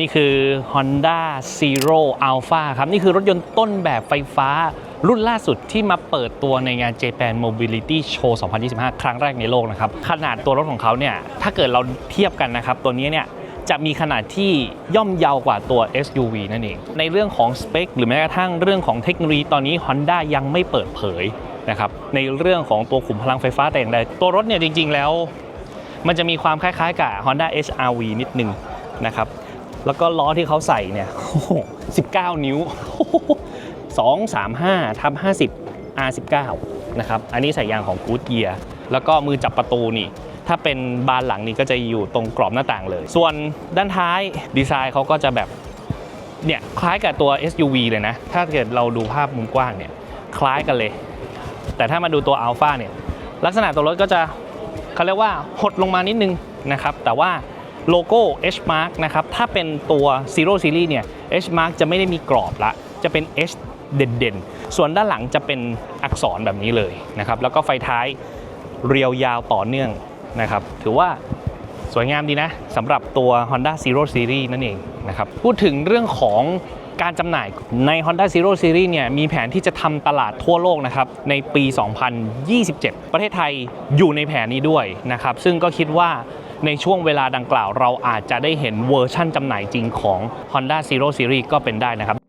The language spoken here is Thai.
นี่คือ Honda Zero Alpha ครับ นี่คือรถยนต์ต้นแบบไฟฟ้ารุ่นล่าสุดที่มาเปิดตัวในงาน Japan Mobility Show 2025 ครั้งแรกในโลกนะครับ ขนาดตัวรถของเขาเนี่ย ถ้าเกิดเราเทียบกันนะครับ ตัวนี้เนี่ยจะมีขนาดที่ย่อมเยาวกว่าตัว SUV นั่นเอง ในเรื่องของสเปคหรือแม้กระทั่งเรื่องของเทคโนโลยีตอนนี้ Honda ยังไม่เปิดเผยนะครับ ในเรื่องของตัวขุมพลังไฟฟ้าแต่อย่างใดตัวรถเนี่ยจริง ๆ แล้ว มันจะมีความคล้ายๆ กับ Honda HRV นิดนึงนะครับ แล้วก็ล้อที่เขาใส่เนี่ย19 นิ้ว 2 3 5ทับ50 R19 นะครับ อันนี้ใส่ยางของ Goodyear แล้วก็มือจับประตูนี่ถ้าเป็นบานหลังนี่ก็จะอยู่ตรงกรอบหน้าต่างเลย ส่วนด้านท้ายดีไซน์เขาก็จะแบบเนี่ยคล้ายกับตัว SUV เลยนะ ถ้าเกิดเราดูภาพมุมกว้างเนี่ยคล้ายกันเลย แต่ถ้ามาดูตัว Alpha เนี่ยลักษณะตัวรถก็จะเขาเรียกว่าหดลงมานิดนึงนะครับ แต่ว่า โลโก้ H Mark นะครับ ถ้าเป็นตัว Zero Series เนี่ย H Mark จะไม่ได้มีกรอบละ จะเป็น H เด่นๆ ส่วนด้านหลังจะเป็นอักษรแบบนี้เลยนะครับ แล้วก็ไฟท้ายเรียวยาวต่อเนื่องนะครับ ถือว่า สวยงามดีนะสำหรับตัว Honda Zero Series นั่นเองนะครับพูดถึงเรื่องของการจำหน่ายใน Honda Zero Series เนี่ยมีแผนที่จะทำตลาดทั่วโลกนะครับในปี 2027 ประเทศไทยอยู่ในแผนนี้ด้วยนะครับซึ่งก็คิดว่าในช่วงเวลาดังกล่าวเราอาจจะได้เห็นเวอร์ชั่นจำหน่ายจริงของ Honda Zero Series ก็เป็นได้นะครับ